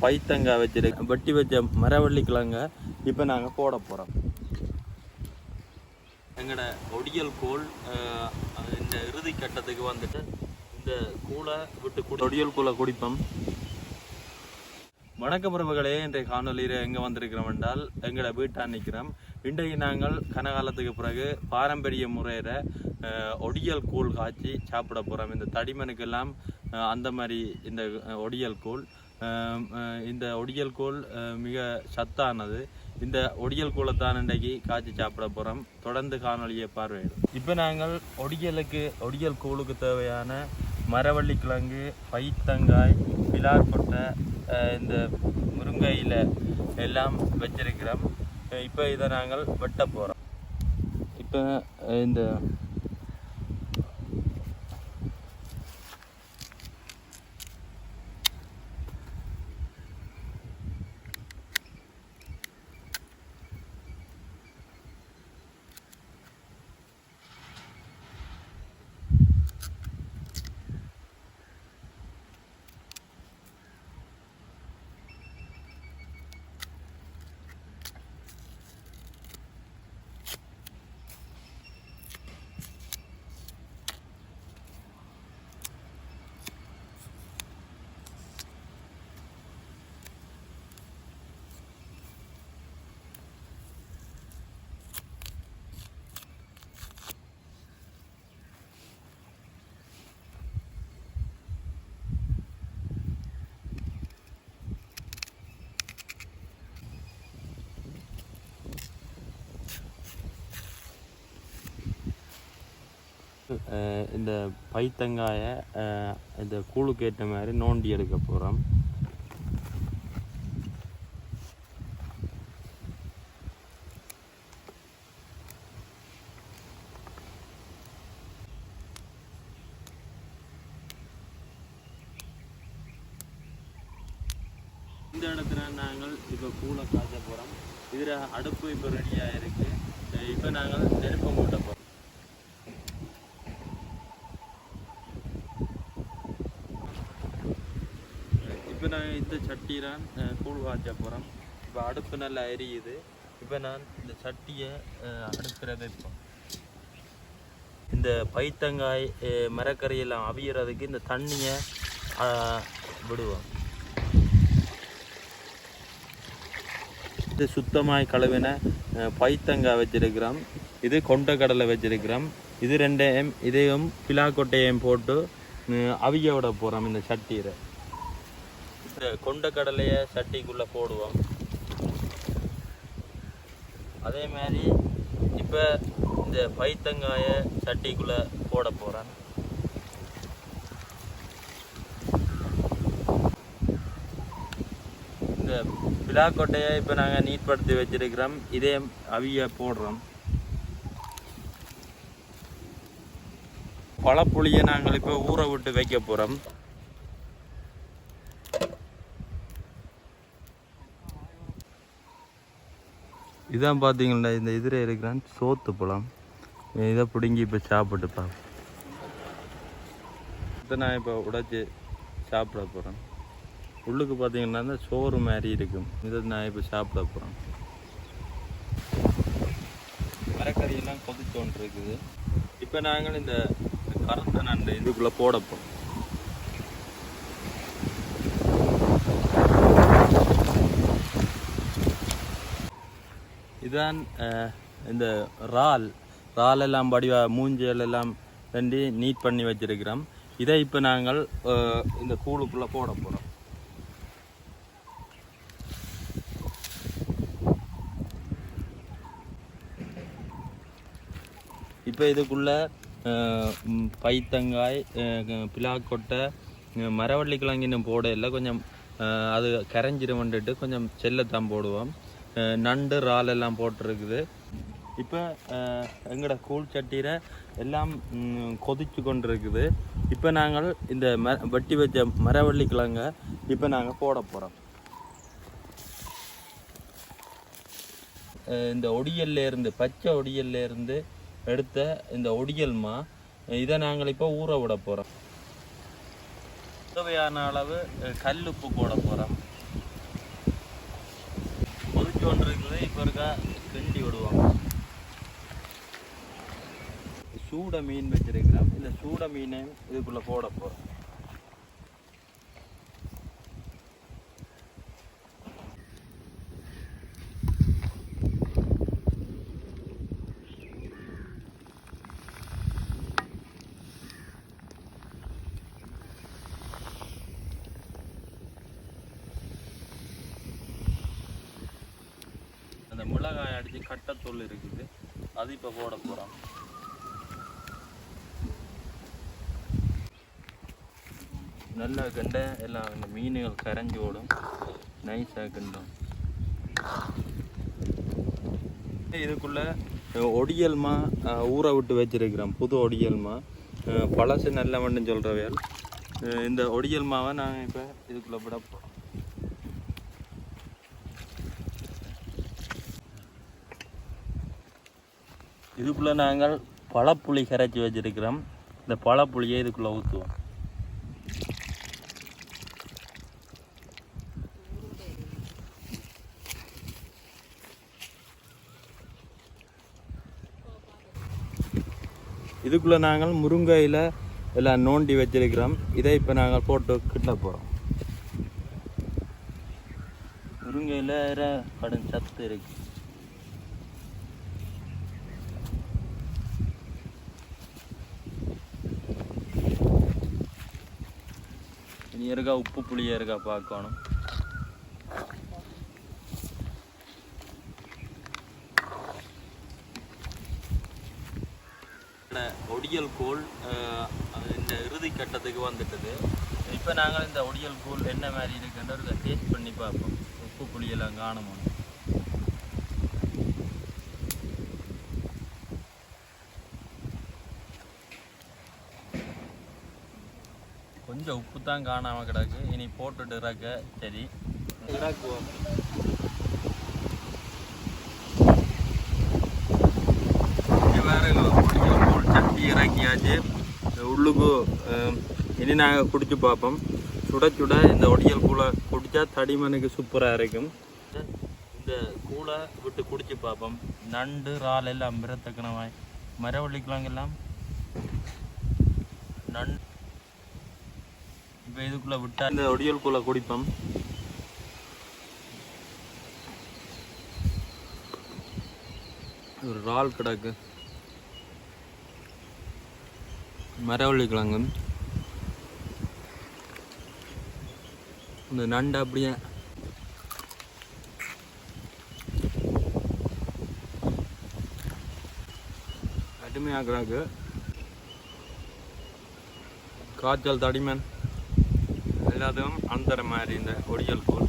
பைத்தங்காய் வச்சிருக்க வெட்டி வச்ச மரவள்ளி கிழங்க இப்போ நாங்கள் போட போகிறோம் எங்களோட ஒடியல் கோல் இந்த இறுதி கட்டத்துக்கு வந்துட்டு இந்த கூலை விட்டு கூட ஒடியல் கூலை குடிப்போம். வணக்கம் உறவுகளே இன்றைய காணொலியில் எங்கே வந்திருக்கிறோம் என்றால் எங்களோட வீட்டா நிற்கிறோம் இன்றைக்கு நாங்கள் கனகாலத்துக்கு பிறகு பாரம்பரிய முறையில் ஒடியல் கூழ் காய்ச்சி சாப்பிட போகிறோம் இந்த தடிமனுக்கெல்லாம் அந்த மாதிரி இந்த ஒடியல் கூழ். இந்த ஒடியல் கூழ் மிக சத்தானது. இந்த ஒடியல் கூழை தான் இன்றைக்கு காய்ச்சி சாப்பிட போகிறோம் தொடர்ந்து காணொலியை பார்வையிடும். இப்போ நாங்கள் ஒடியலுக்கு ஒடியல் கூழுக்கு தேவையான மரவள்ளி கிழங்கு பைத்தங்காய் விழாக்கொட்டை இந்த முருங்கை இலை எல்லாம் வச்சிருக்கிறோம். இப்போ இதை நாங்கள் வெட்ட போகிறோம் இப்போ இந்த இந்த பைத்தங்காயை அஹ் இந்த கூழுக்கு ஏற்ற மாதிரி நோண்டி எடுக்க போகிறோம் இந்த இடத்துல நாங்கள் இப்போ கூழை காய்ச்ச போகிறோம் இதில் அடுப்பு இப்போ ரெடியாக இருக்குது இப்போ நாங்கள் நெருப்பை மூட்ட போகிறோம் இப்போ நான் இந்த கூழ் காய்ச்ச போகிறோம் இப்போ அடுப்பு நல்லா எரியுது. இப்போ நான் இந்த சட்டியை அடுப்பில் வைப்போம் இந்த பைத்தங்காய் மரக்கறியெல்லாம் அவியறதுக்கு இந்த தண்ணியை விடுவோம். இது சுத்தமாய் கழுவின பைத்தங்காய் வச்சிருக்கிறோம். இது கொண்டக்கடலை வச்சிருக்கிறோம். இது ரெண்டையும் இதையும் பிலாக்கொட்டையும் போட்டு அவிய விட போகிறோம் இந்த சட்டியில். இந்த கொண்டக்கடலையை சட்டிக்குள்ளே போடுவோம். அதே மாதிரி இப்போ இந்த பைத்தங்காயை சட்டிக்குள்ளே போட போகிறேன். இந்த பிலாக்கொட்டையை இப்போ நாங்கள் நீட்படுத்தி வச்சிருக்கிறோம். இதே அவிய போடுறோம். பழப்புளியை நாங்கள் இப்போ ஊற விட்டு வைக்க போகிறோம். இதான் பார்த்தீங்களா இந்த இதில் இருக்கிறான் சோத்து பழம் இதை பிடுங்கி இப்போ சாப்பிட்டுப்பா இதை நான் இப்போ உடைச்சி சாப்பிட போகிறேன் உள்ளுக்கு பார்த்தீங்கன்னா இந்த சோறு மாதிரி இருக்கும். இதை நான் இப்போ சாப்பிட போகிறேன் மரக்கறியெல்லாம் கொதிச்சு இருக்குது இப்போ நாங்கள் இந்த கருத்த நண்டு இதுக்குள்ளே போட போகிறோம் இதுதான் இந்த இறால் ரால். எல்லாம் படிவா மூஞ்சல் எல்லாம் ரெண்டி நீட் பண்ணி வச்சிருக்கிறோம். இதை இப்போ நாங்கள் இந்த கூழுக்குள்ளே போட போகிறோம் இப்போ இதுக்குள்ள பைத்தங்காய் பிலாக்கொட்டை மரவள்ளி கிழங்கு இன்னும் போட இல்லை கொஞ்சம் அது கரைஞ்சிரும் வந்துட்டு கொஞ்சம் செல்லத்தான் போடுவோம். நண்டு இறால் எல்லாம் போட்டிருக்குது. இப்போ எங்களோட கூழ் சட்டியில் எல்லாம் கொதிச்சு கொண்டு இருக்குது இப்போ நாங்கள் இந்த ம வெட்டி வச்ச மரவள்ளி கிழங்க இப்போ நாங்கள் போட போகிறோம் இந்த ஒடியல்ல இருந்து பச்சை ஒடியல்ல இருந்து எடுத்த இந்த ஒடியல்மா இதை நாங்கள் இப்போ ஊற விட போகிறோம் தேவையான அளவு கல் கல்லுப்பு போட போகிறோம் கொதிச்சு ஒன்று இருக்குது இப்போ இருக்கா கிண்டி விடுவாங்க சூட மீன் வச்சிருக்கிறோம் இந்த சூட மீனை இதுக்குள்ளே போட போகிறோம் அந்த மிளகாய் இருக்குது. அது இப்போ போட போகிறோம் நல்லா கண்ட எல்லாம் இந்த மீன்கள் கரைஞ்சி ஓடும். நைஸாக கண்டோம். இதுக்குள்ளே ஒடியல்மா ஊற விட்டு வச்சிருக்கிறோம். புது ஒடியல்மா பழசு நல்ல மண்ணுன்னு சொல்கிறவையால் இந்த ஒடியல்மாவை நாங்கள் இப்போ இதுக்குள்ளே விட போகிறோம் இதுக்குள்ளே நாங்கள் பழப்புளி கரைச்சி வச்சுருக்கிறோம். இந்த பழப்புளியை இதுக்குள்ளே ஊற்றுவோம் இதுக்குள்ளே நாங்கள் முருங்கையில் எல்லாம் நோண்டி வச்சிருக்கிறோம். இதை இப்போ நாங்கள் போட்டு கிட்ட போகிறோம் முருங்கையில் கடும் சத்து இருக்குது இனி இருக்கா உப்பு புளியா இருக்கா பார்க்கணும் ஒடியல் கோல் இந்த இறுதி கட்டத்துக்கு வந்துட்டது இப்போ நாங்கள் இந்த ஒடியல் கோல் என்ன மாதிரி இருக்குன்ற டேஸ்ட் பண்ணி பார்ப்போம் உப்பு புளியெல்லாம் காணுமோ கொஞ்சம் உப்பு தான் காணாமல் கிடக்கு. இனி போட்டுட்டு இறக்க. சரி. இறக்குவோம் சட்டி இறக்கியாச்சு. இந்த உள்ளுக்கு இனி நாங்கள் குடிச்சு பார்ப்போம். சுட சுட இந்த ஒடியல் கூழை குடித்தா தடிமனுக்கு சூப்பராக இருக்கும். இந்த கூழை விட்டு குடிச்சு பார்ப்போம். நண்டு இறால் எல்லாம் மிரத்தக்கணமாய் மரவள்ளிக்கிழங்கெல்லாம் நண்டு இப்போ இதுக்குள்ளே விட்டால் இந்த ஒடியல் குடிப்போம். ஒரு இறால் கிடக்கு. மரவள்ளி கிழங்கு. இந்த நண்டு அப்படியே அருமையாக கிடக்கு. காய்ச்சல் தடிமன். எல்லாத்துக்கும் அந்தர மாதிரி இந்த ஒடியல் கோல்